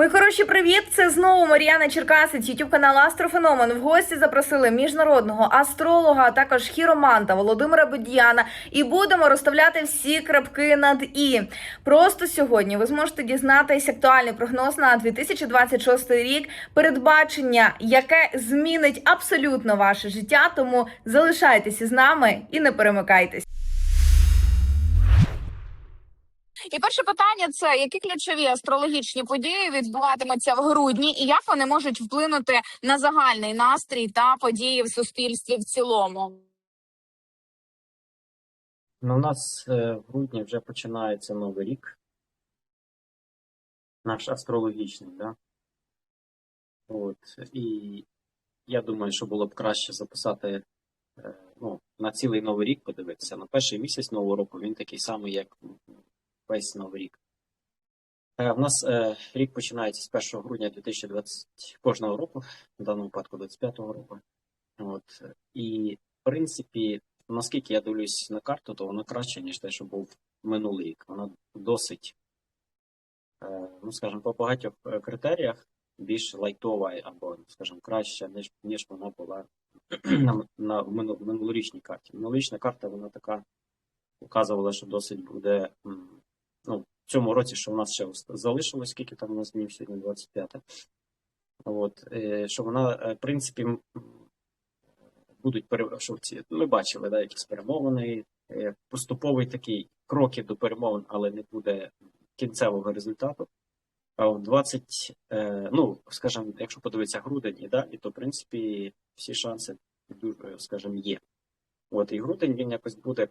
Мої хороші, привіт! Це знову Мар'яна Черкасець, ютуб канал Астрофеномен. В гості запросили міжнародного астролога, а також хіроманта Володимира Будіяна. І будемо розставляти всі крапки над і. Просто сьогодні ви зможете дізнатись актуальний прогноз на 2026 рік, передбачення, яке змінить абсолютно ваше життя. Тому залишайтеся з нами і не перемикайтесь. І перше питання це які ключові астрологічні події відбуватимуться в грудні, і як вони можуть вплинути на загальний настрій та події в суспільстві в цілому? Ну, у нас е, в грудні вже починається новий рік. Наш астрологічний, да? От. І я думаю, що було б краще записати е, ну, на цілий новий рік подивитися. На перший місяць нового року він такий самий, як весь новий рік. У нас рік починається з 1 грудня 2020 кожного року, в даному випадку 25-го року. От. І, в принципі, наскільки я дивлюсь на карту, то вона краще, ніж те, що був минулий рік. Вона досить, е, ну скажімо, по багатьох е, критеріях більш лайтова або, скажімо, краща, ніж, ніж вона була на, на минулорічній карті. Минулорічна карта, вона така показувала, що досить буде. Ну, в цьому році, що в нас ще залишилось, скільки там у нас днів сьогодні 25. От, е, що вона, е, в принципі, будуть що ці, ми бачили, да, якісь перемовини, е, поступовий такий кроки до перемовин, але не буде кінцевого результату. А в 20, е, ну, скажімо, якщо подивитися грудень і то в принципі всі шанси скажімо, є. От і грудень він якось буде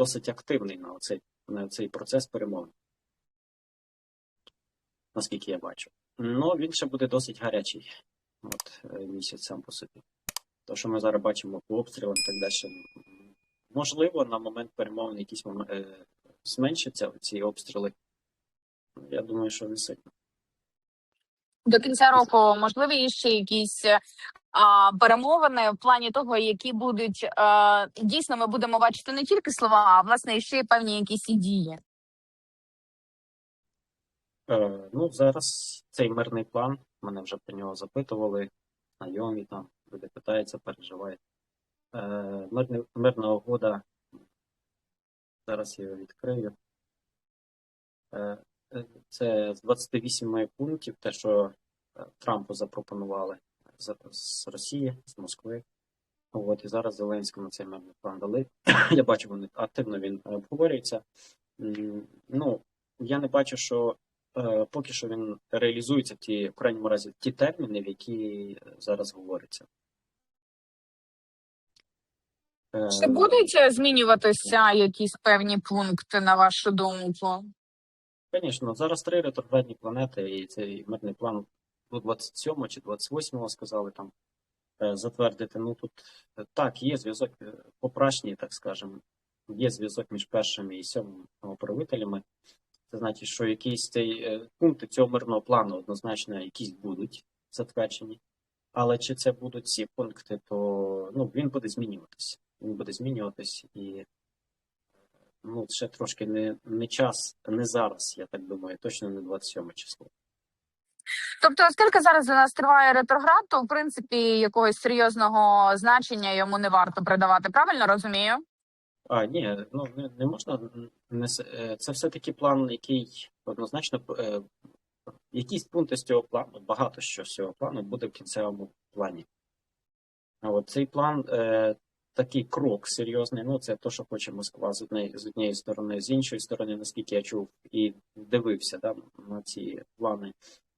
досить активний на цей, на цей процес перемовин. Наскільки я бачу. Ну, він ще буде досить гарячий. От е, місяць сам по собі. То, що ми зараз бачимо по обстрілам так далі. Можливо, на момент перемовин якісь е, зменшаться ці обстріли. Я думаю, що не сильно. До кінця року можливі ще якісь перемовини в плані того, які будуть а, дійсно ми будемо бачити не тільки слова, а власне ще й певні якісь і дії. Е, ну, зараз цей мирний план, мене вже про нього запитували, знайомі там, люди питаються, переживають. Е, мирний, мирна угода, зараз я його відкрию. Е, е, це з 28 пунктів, те, що е, Трампу запропонували з, з Росії, з Москви. От, і зараз Зеленському цей мирний план дали. Я бачу, вони активно він е, обговорюється. Ну, я не бачу, що е, поки що він реалізується ті, в крайньому разі, ті терміни, в які зараз говориться. Е, Чи будуть е, змінюватися якісь певні пункти на вашу думку? Звісно, зараз три ретроградні планети, і цей мирний план до 27 чи 28 сказали там е, затвердити. Ну тут е, так, є зв'язок е, попрашній, так скажемо, є зв'язок між першими і сьомими правителями. Це значить, що якісь цей пункти цього мирного плану однозначно якісь будуть затверджені. Але чи це будуть ці пункти, то ну, він буде змінюватись. Він буде змінюватись і ну, ще трошки не, не час, не зараз, я так думаю, точно не 27 число. Тобто, оскільки зараз у нас триває ретроград, то в принципі якогось серйозного значення йому не варто придавати. Правильно розумію? А, ні, ну не, не можна. Не, е, це все-таки план, який однозначно е, якісь пункти з цього плану, багато що з цього плану буде в кінцевому плані. А от цей план е, такий крок серйозний. Ну, це те, що хоче Москва з однієї, з однієї сторони, з іншої сторони, наскільки я чув і дивився да, на ці плани.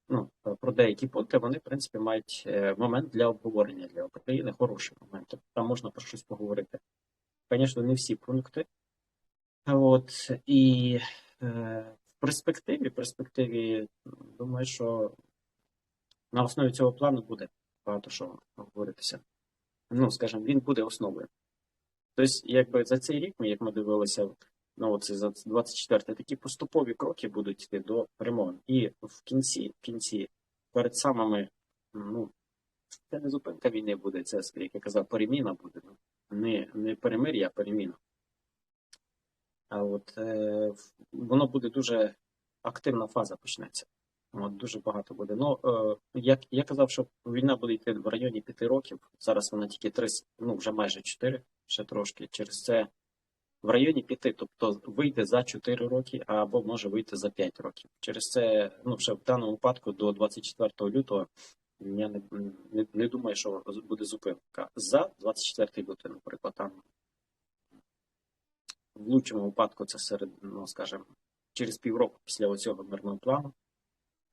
Ну, е, про деякі пункти вони, в принципі, мають е, момент для обговорення для України, хороший момент. Там можна про щось поговорити. Звісно, не всі пункти. От, і е, в перспективі, перспективі, думаю, що на основі цього плану буде багато що говоритися. Ну, скажімо, він буде основою. Тобто, якби за цей рік, ми, як ми дивилися, ну, оце за 24 такі поступові кроки будуть йти до перемовин. І в кінці, в кінці, перед самими, ну, це не зупинка війни буде, це, як я казав, переміна буде. Ну, не, не перемир'я, а переміна. А от е, воно буде дуже активна фаза почнеться. От, дуже багато буде. Ну, е, як я казав, що війна буде йти в районі 5 років. Зараз вона тільки 3, ну вже майже 4, ще трошки. Через це в районі 5, тобто вийде за 4 роки, або може вийти за 5 років. Через це, ну, ще в даному випадку до 24 лютого я не, не, не думаю, що буде зупинка. За 24 лютий, наприклад, там в лучшому випадку це серед, ну, скажімо, через півроку після оцього мирного плану.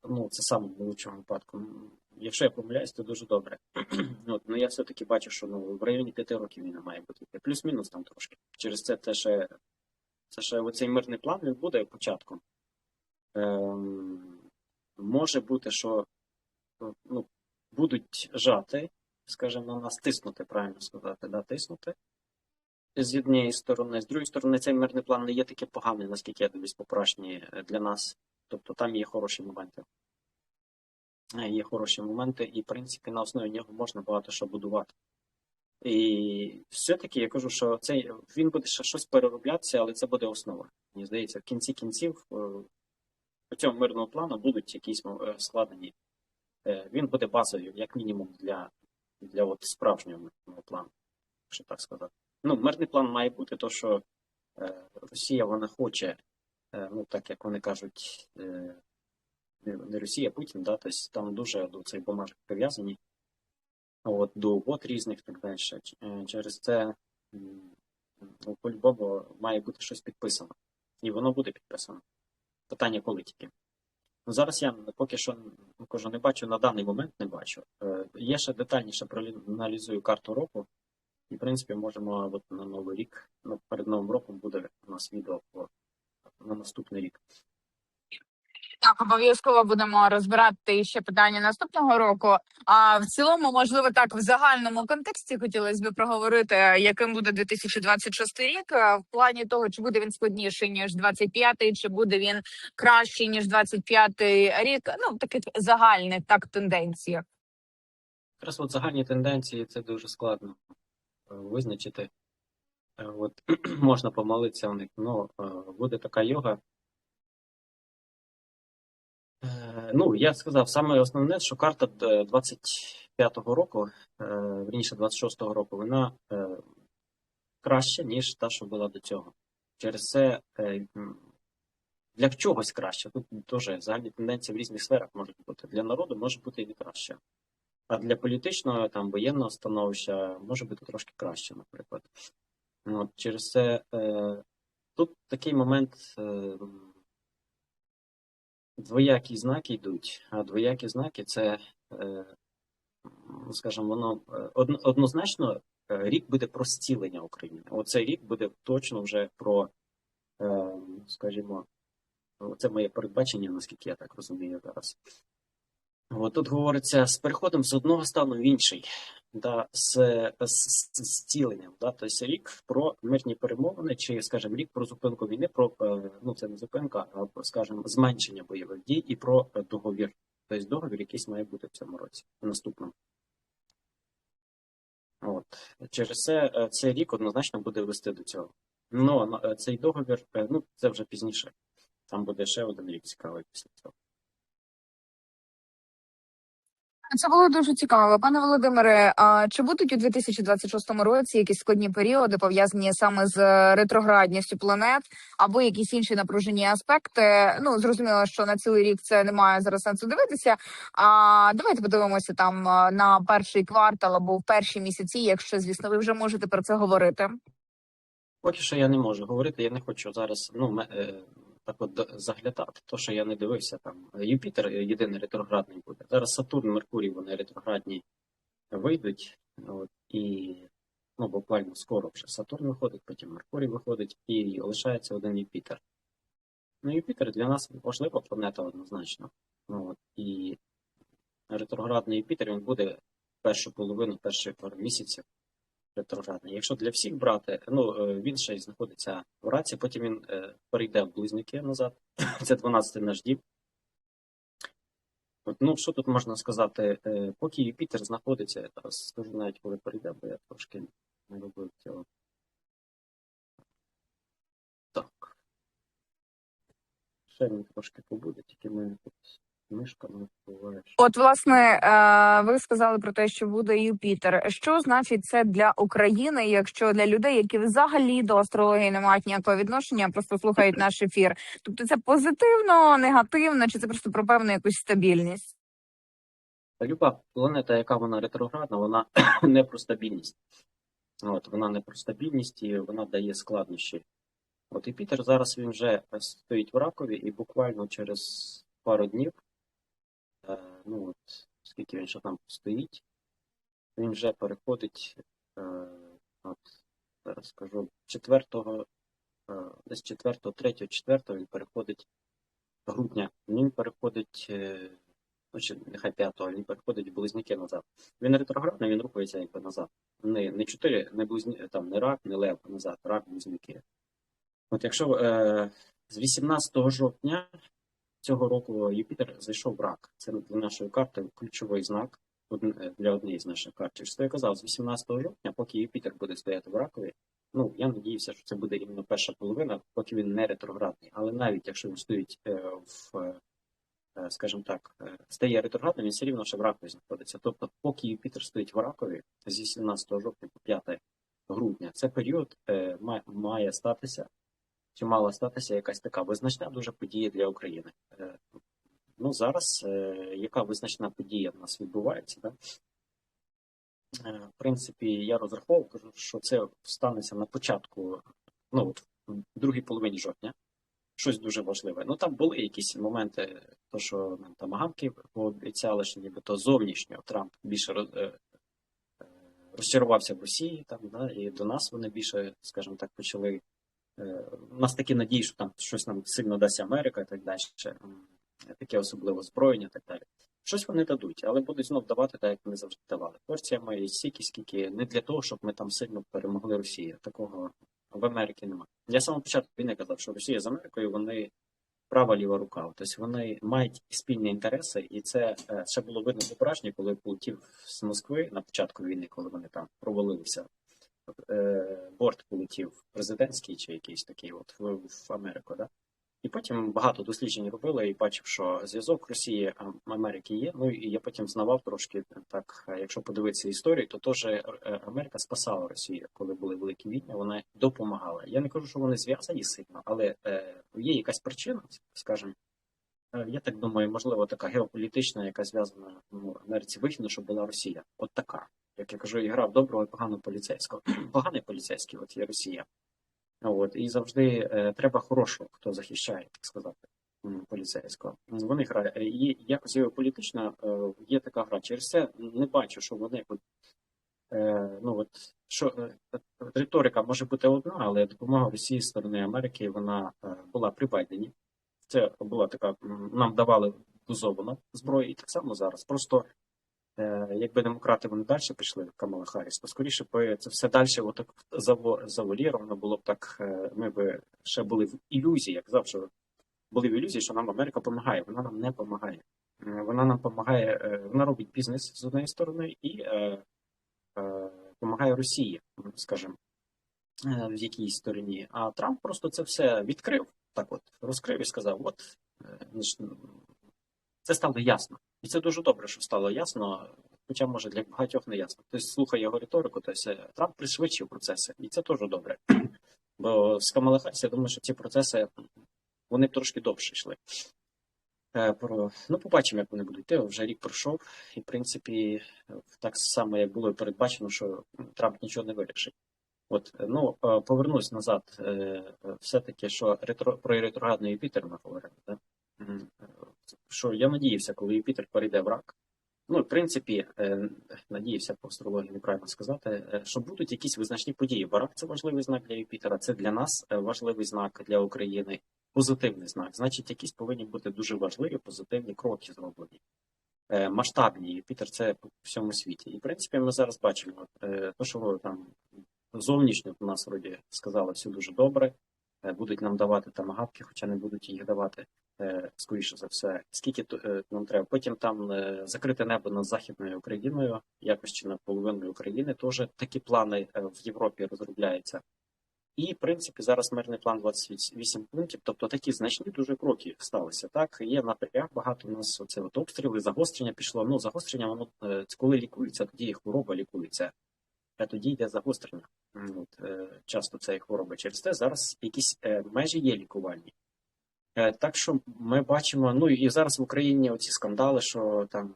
Ну, це саме в лучшому випадку. Якщо я помиляюсь, то дуже добре. От, ну я все-таки бачу, що ну, в районі 5 років війна має бути. Плюс-мінус там трошки. Через це те ще, це ще оцей мирний план він буде початком. Ем, може бути, що ну, будуть жати, скажімо, на нас тиснути, правильно сказати, да, тиснути. З однієї сторони, з другої сторони, цей мирний план не є такий поганий, наскільки я дивлюсь, поправшні для нас. Тобто там є хороші моменти. Е, Є хороші моменти, і, в принципі, на основі нього можна багато що будувати. І все-таки я кажу, що цей він буде ще щось перероблятися, але це буде основа. Мені здається, в кінці кінців е, по цьому мирному плану будуть якісь е, складені. Він буде базовий, як мінімум, для, для от справжнього мирного плану, якщо так сказати. Ну, мирний план має бути то, що Росія вона хоче, ну так як вони кажуть, не не Росія, Путін, да, тобто там дуже до цих бумажок прив'язані. От, до угод різних так далі. Е, Через це ну, по-любому має бути щось підписано. І воно буде підписано. Питання коли тільки. Ну, зараз я поки що кажу, не бачу, на даний момент не бачу. Е, Є ще детальніше проаналізую карту року. І, в принципі, можемо от на Новий рік, ну, перед Новим роком буде у нас відео по, на наступний рік. Так, обов'язково будемо розбирати ще питання наступного року. А в цілому, можливо, так в загальному контексті хотілося б проговорити, яким буде 2026 рік, е, в плані того, чи буде він складніший ніж 25-й, чи буде він кращий ніж 25-й рік. Ну в таких загальних так тенденціях. Якраз от загальні тенденції це дуже складно е, визначити. Е, От, можна помолитися в них. Ну, е, буде така йога. Е, Ну, я сказав, саме основне, що карта е, 25-го року, е, 26-го року, вона е, краща, ніж та, що була до цього. Через це е, для чогось краще. Тут теж загальні тенденції в різних сферах можуть бути. Для народу може бути і краще. А для політичного там воєнного становища може бути трошки краще, наприклад. От, через це е, тут такий момент. Двоякі знаки йдуть, а двоякі знаки це, е, ну, скажімо, воно е, однозначно е, рік буде про зцілення України. Оцей рік буде точно вже про, скажімо, це моє передбачення, наскільки я так розумію зараз. От тут говориться з переходом з одного стану в інший, да, з, зціленням. Да, тобто рік про мирні перемовини, чи, скажімо, рік про зупинку війни, про е, ну це не зупинка, а скажімо, зменшення бойових дій і про договір. Тобто договір якийсь має бути в цьому році, в наступному. От. Через це е, цей рік однозначно буде вести до цього. Ну, цей договір, ну, це вже пізніше. Там буде ще один рік цікавий після цього. Це було дуже цікаво, пане Володимире. А чи будуть у 2026 році якісь складні періоди пов'язані саме з ретроградністю планет або якісь інші напружені аспекти? Ну зрозуміло, що на цілий рік це немає зараз сенсу дивитися. А давайте подивимося там на перший квартал або в перші місяці, якщо звісно ви вже можете про це говорити. Поки що я не можу говорити, я не хочу зараз ну, е, так от заглядати. То, що я не дивився, там Юпітер єдиний ретроградний буде. Зараз Сатурн, Меркурій, вони ретроградні вийдуть. От, і ну, буквально скоро вже Сатурн виходить, потім Меркурій виходить, і лишається один Юпітер. Ну, Юпітер для нас важлива планета однозначно. От, і ретроградний Юпітер він буде першу половину, перших пару місяців ретроградний. Якщо для всіх брати, ну е, він ще й знаходиться в раці, потім він е, перейде в близнюки назад. Це 12 наш дім. От, ну, що тут можна сказати? Е, Поки Юпітер знаходиться, я зараз скажу навіть, коли перейде, бо я трошки не робив цього. Так. ще він трошки побуде, тільки ми тут не. От, власне, е, ви сказали про те, що буде Юпітер. Що значить це для України, якщо для людей, які взагалі до астрології не мають ніякого відношення, просто слухають наш ефір? Тобто це позитивно, негативно, чи це просто про певну якусь стабільність? Люба планета, яка вона ретроградна, вона не про стабільність. От, вона не про стабільність і вона дає складнощі. От і Пітер зараз він вже стоїть в ракові, і буквально через пару днів, ну от скільки він ще там стоїть, він вже переходить, е, от зараз скажу, 4, е, десь 4, 3, 4 він переходить грудня. Він переходить, е, ну чи нехай 5, він переходить в близнюки назад. Він ретроградний, він рухається якби назад. Не, не 4, не близні, там не рак, не лев, назад, рак, близнюки. От якщо е, з 18 жовтня цього року Юпітер зайшов в рак. Це для нашої карти ключовий знак е, для однієї з наших карт. Що я казав, з 18 жовтня, поки Юпітер буде стояти в ракові, ну я надіюся, що це буде іменно перша половина, поки він не ретроградний. Але навіть якщо він стоїть е, в, е, скажімо так, стає ретроградним, він все рівно ще в ракові знаходиться. Тобто, поки Юпітер стоїть в ракові з 18 жовтня по 5 грудня, це період має статися чи мала статися якась така визначна дуже подія для України. Е, Ну зараз е, яка визначна подія в нас відбувається, да? Е, в принципі, я розраховував, що це станеться на початку, ну от в другій половині жовтня. Щось дуже важливе. Ну там були якісь моменти, то що нам там ганки пообіцяли, що нібито зовнішньо Трамп більше роз- розчарувався в Росії, там, да, і до нас вони більше, скажімо так, почали У нас такі надії, що там щось нам сильно дасть Америка і так далі. Таке особливе озброєння і так далі. Щось вони дадуть, але будуть знов давати так, як вони завжди давали. Порціями і стільки, скільки не для того, щоб ми там сильно перемогли Росію. Такого в Америці немає. Я самого початку війни казав, що Росія з Америкою вони права ліва рука. Тобто вони мають спільні інтереси, і це е, ще було видно по пораженні, коли полетів з Москви на початку війни, коли вони там провалилися е, борт полетів президентський чи якийсь такий от в, в Америку, да? І потім багато досліджень робили і бачив, що зв'язок Росії Америки є. Ну і я потім знавав трошки так. е, Якщо подивитися історію, то теж е, Америка спасала Росію, коли були великі війни. Вона допомагала. Я не кажу, що вони зв'язані сильно, але е, є якась причина, скажімо. е, Я так думаю, можливо, така геополітична, яка зв'язана ну, Америці вигідно, щоб була Росія. От така я кажу, і грав доброго і поганого поліцейського. Поганий поліцейський, от є Росія. От, і завжди е, треба хорошого, хто захищає, так сказати, поліцейського. Вони грають. І якось політично е, є така гра. Через це не бачу, що вони е, ну от що е, риторика може бути одна, але допомога Росії з сторони Америки вона е, була при Байдені. Це була така, нам давали дозовано зброю, і так само зараз. Просто Е, якби демократи вони далі пішли Камала Харріс, то скоріше б це все далі отак завуаліровано було б так. е, Ми б ще були в ілюзії, як що були в ілюзії, що нам Америка допомагає. Вона нам не допомагає. Вона нам допомагає, вона робить бізнес з однієї сторони і е, е, допомагає Росії, скажімо, е, в якійсь стороні. А Трамп просто це все відкрив, так от розкрив і сказав: от е, це стало ясно. І це дуже добре, що стало ясно, хоча може для багатьох не ясно. Хтось слухає його риторику, то Трамп пришвидшив процеси, і це теж добре. Бо з Камала Харріс, я думаю, що ці процеси вони б трошки довше йшли. Е, Про ну, побачимо, як вони будуть йти. Вже рік пройшов, і в принципі, так само як було і передбачено, що Трамп нічого не вирішить. От ну е, повернусь назад, е, все-таки, що ретро про ретроградний Юпітер ми говорили, да? Що я надіявся, коли Юпітер перейде в рак. Ну, в принципі, е, надіявся по астрології неправильно сказати, е, що будуть якісь визначні події. Бо рак це важливий знак для Юпітера, це для нас е, важливий знак для України, позитивний знак. Значить, якісь повинні бути дуже важливі позитивні кроки зроблені. Масштабні Юпітер це по всьому світі. І в принципі, ми зараз бачимо, е, то, що там зовнішньо у нас вроді сказали все дуже добре. Будуть нам давати там агапки, хоча не будуть їх давати скоріше за все, скільки е, нам треба. Потім там е, закрите небо над Західною Україною, якось чи над половиною України. Теж такі плани е, в Європі розробляються. І, в принципі, зараз мирний план 28 пунктів, тобто такі значні дуже кроки сталися. Так, є напряг, багато у нас оце от обстріли, загострення пішло. Ну, загострення, воно е, коли лікується, тоді хвороба лікується, а тоді йде загострення. От, е, часто це і хвороби. Через те зараз якісь е, межі є лікувальні. Е, Так що ми бачимо, ну і зараз в Україні оці скандали, що там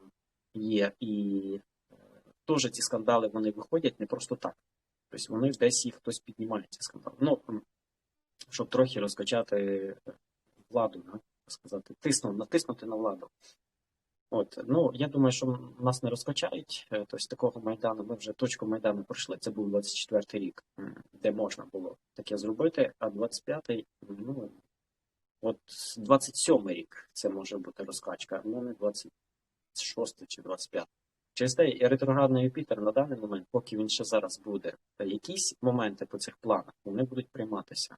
є, і е, теж ці скандали вони виходять не просто так. Тобто вони десь їх хтось піднімає ці скандали. Ну, щоб трохи розкачати владу, да, сказати, тиснув, натиснути на владу. От, ну я думаю, що нас не розкачають. Е, Тобто такого майдану ми вже точку майдану пройшли. Це був 24-й рік, де можна було таке зробити. А 25-й, ну от 27-й рік це може бути розкачка, ну не 26-й чи 25-й. Через те ретроградний Юпітер на даний момент, поки він ще зараз буде, та якісь моменти по цих планах вони будуть прийматися.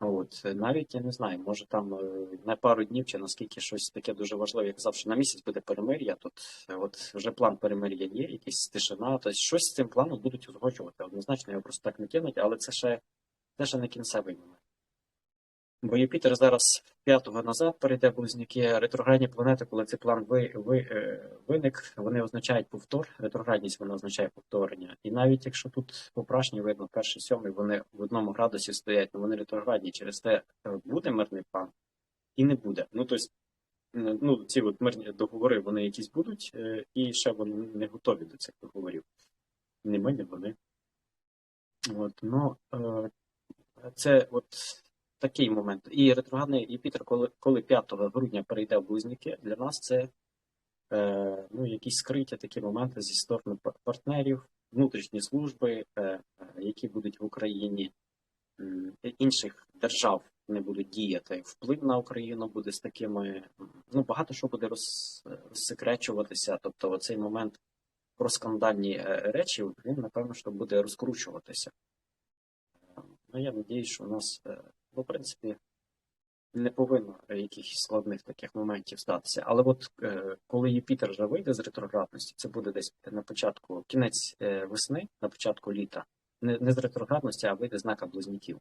От навіть я не знаю, може там е, на пару днів чи наскільки щось таке дуже важливе, як завжди на місяць буде перемир'я. Тут е, от вже план перемир'я є, якась тишина. Тобто щось з цим планом будуть узгоджувати. Однозначно його просто так не кинуть, але це ще це ще не кінцевий момент. Бо Юпітер зараз п'ятого назад перейде близнюки ретроградні планети, коли цей план ви, ви, е, виник, вони означають повтор. Ретроградність вона означає повторення. І навіть якщо тут попрашні видно, перший сьомий, вони в одному градусі стоять, але вони ретроградні. Через те е, буде мирний план і не буде. Ну тобто, ну ці от мирні договори, вони якісь будуть, е, і ще вони не готові до цих договорів. Не ми, не вони. От, ну, це от такий момент. І ретроградний Юпітер, коли, коли 5 грудня перейде в близнюки, для нас це е, ну, якісь скриті такі моменти зі сторони партнерів, внутрішні служби, е, е, які будуть в Україні, м, інших держав не будуть діяти. Вплив на Україну буде з такими. Ну, багато що буде роз, розсекречуватися. Тобто, оцей момент про скандальні е, речі, він, напевно, що буде розкручуватися. Е, Ну, я надіюсь, що у нас, е, ну, в принципі, не повинно якихось складних таких моментів статися. Але от е, коли Юпітер вже вийде з ретроградності, це буде десь на початку, кінець е, весни, на початку літа, не, не з ретроградності, а вийде знака близнюків.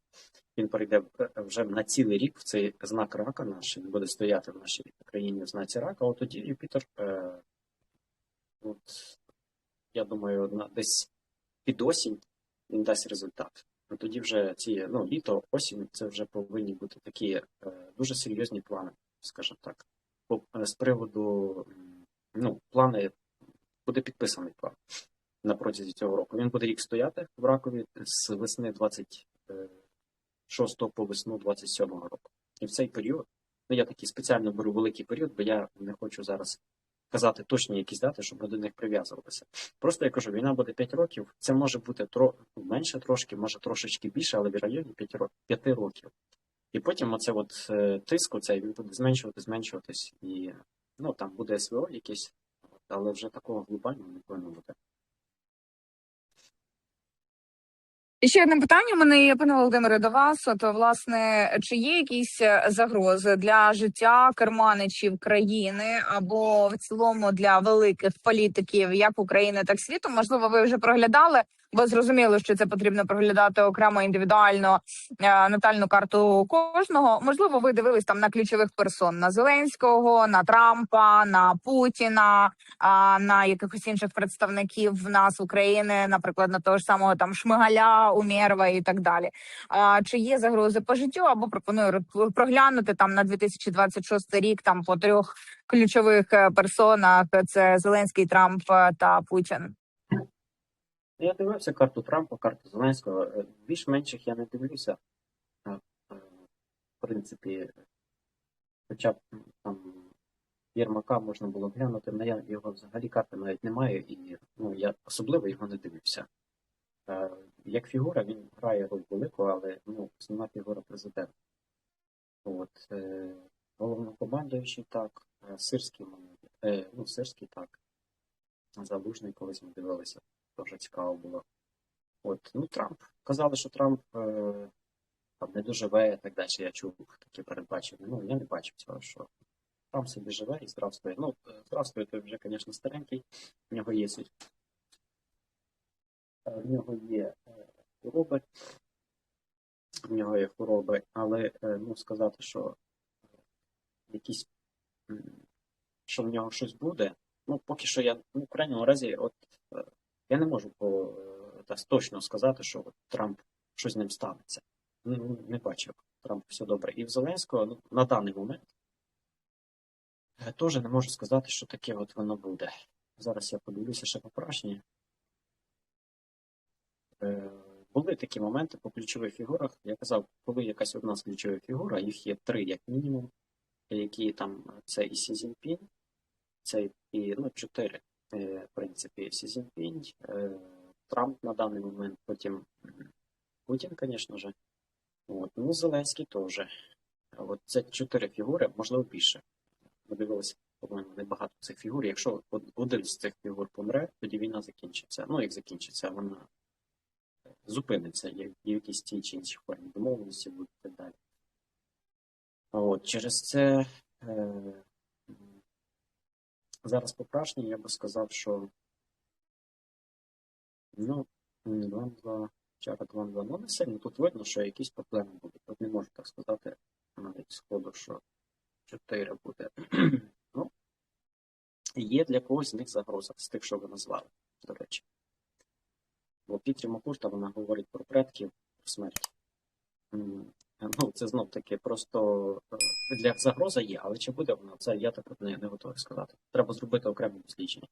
Він перейде е, вже на цілий рік в цей знак рака наш, він буде стояти в нашій країні в знаці рака. От тоді Юпітер, е, от, я думаю, на, десь під осінь він дасть результат. Тоді вже ці ну, літо, осінь, це вже повинні бути такі е, дуже серйозні плани, скажімо так. Е, з приводу ну, плани буде підписаний план на протязі цього року. Він буде рік стояти в ракові з весни 26 по весну 27 року. І в цей період, ну я такий спеціально беру великий період, бо я не хочу зараз казати точні якісь дати, щоб ми до них прив'язувалися. Просто я кажу, війна буде 5 років. Це може бути тро... менше трошки, може трошечки більше, але в районі 5, ро... 5 років. І потім оце от е, тиск, оцей, він буде зменшувати, зменшуватись. І ну там буде СВО якесь, але вже такого глобального не повинно бути. І ще одне питання. У мене є, пане Володимире, до вас. От власне, чи є якісь е, загрози для життя керманичів країни або в цілому для великих політиків, як України, так і світу? Можливо, ви вже проглядали, бо зрозуміло, що це потрібно проглядати окремо індивідуально е, натальну карту кожного. Можливо, ви дивились там на ключових персон на Зеленського, на Трампа, на Путіна, на якихось інших представників в нас України, наприклад, на того ж самого там Шмигаля, Умєрова і так далі. Чи є загрози по життю? Або пропоную ро- проглянути там на 2026 рік там по трьох ключових е, персонах: це Зеленський, Трамп е, та Путін. Я дивився карту Трампа, карту Зеленського. Е, Більш-менших я не дивлюся. В принципі, хоча б там Єрмака можна було глянути, але я його взагалі карти навіть не маю, і ну, я особливо його не дивився. Е, Як фігура він грає роль велику, але ну, основна фігура президента. От, е, головнокомандуючий так, е, Сирський, е, ну, Сирський так, Залужний колись ми дивилися. Дуже цікаво було. От, ну, Трамп. Казали, що Трамп е, там не доживе і так далі. Я чув такі передбачення. Ну, я не бачив цього, що Трамп собі живе і здравствує. Ну, е, здравствує, той вже, звісно, старенький. В нього є. Е, В нього є е, хвороби. в нього є хвороби, але е, ну, сказати, що якісь, що в нього щось буде, ну, поки що я, ну, в крайньому разі, от, е, я не можу по, е, точно сказати, що от Трамп щось з ним станеться. Ну, не бачив Трамп все добре. І в Зеленського ну, на даний момент е, теж не можу сказати, що таке от воно буде. Зараз я подивлюся ще. Е, були такі моменти по ключових фігурах. Я казав, коли якась одна з ключових фігур, їх є три як мінімум, які там це і Сі це і ну, чотири, е, в принципі, Сі Цзіньпінь, е, Трамп на даний момент, потім Путін, звісно ж. От, ну, Зеленський теж. От це чотири фігури, можливо, більше. Ми дивилися, по-моєму, небагато цих фігур. Якщо один з цих фігур помре, тоді війна закінчиться. Ну, як закінчиться, вона зупиниться, є, є якісь ті чи інші формі домовленості будуть і так далі. От, через це е, зараз по прашні я би сказав, що ну, 2-2, чара 2-2, ну не сильно. Тут видно, що якісь проблеми будуть. Тут не можу так сказати навіть сходу, що 4 буде. ну, є для когось з них загроза з тих, що ви назвали, до речі. Бо Пітрі Макурта вона говорить про предків про смерть. Ну, це знов таки просто е, для загроза є, але чи буде вона, це я так не, не готовий сказати. Треба зробити окреме дослідження.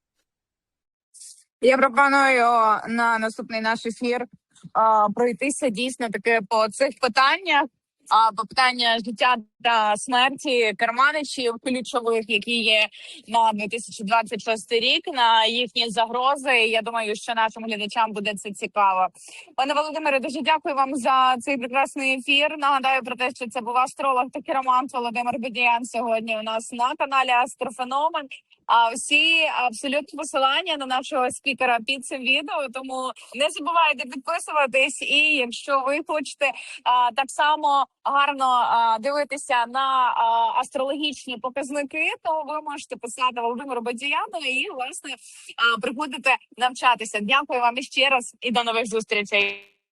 Я пропоную на наступний наш ефір а, пройтися дійсно таки по цих питаннях. А питання життя та смерті керманичів ключових, які є на 2026 рік, на їхні загрози. Я думаю, що нашим глядачам буде це цікаво. Пане Володимире, дуже дякую вам за цей прекрасний ефір. Нагадаю про те, що це був астролог та керамант Володимир Бедіян сьогодні у нас на каналі Астрофеномен. А всі абсолютно посилання на нашого спікера під цим відео. Тому не забувайте підписуватись. І якщо ви хочете а, так само гарно а, дивитися на а, астрологічні показники, то ви можете писати Володимиру Бадіяну і власне а, приходите навчатися. Дякую вам іще раз і до нових зустрічей.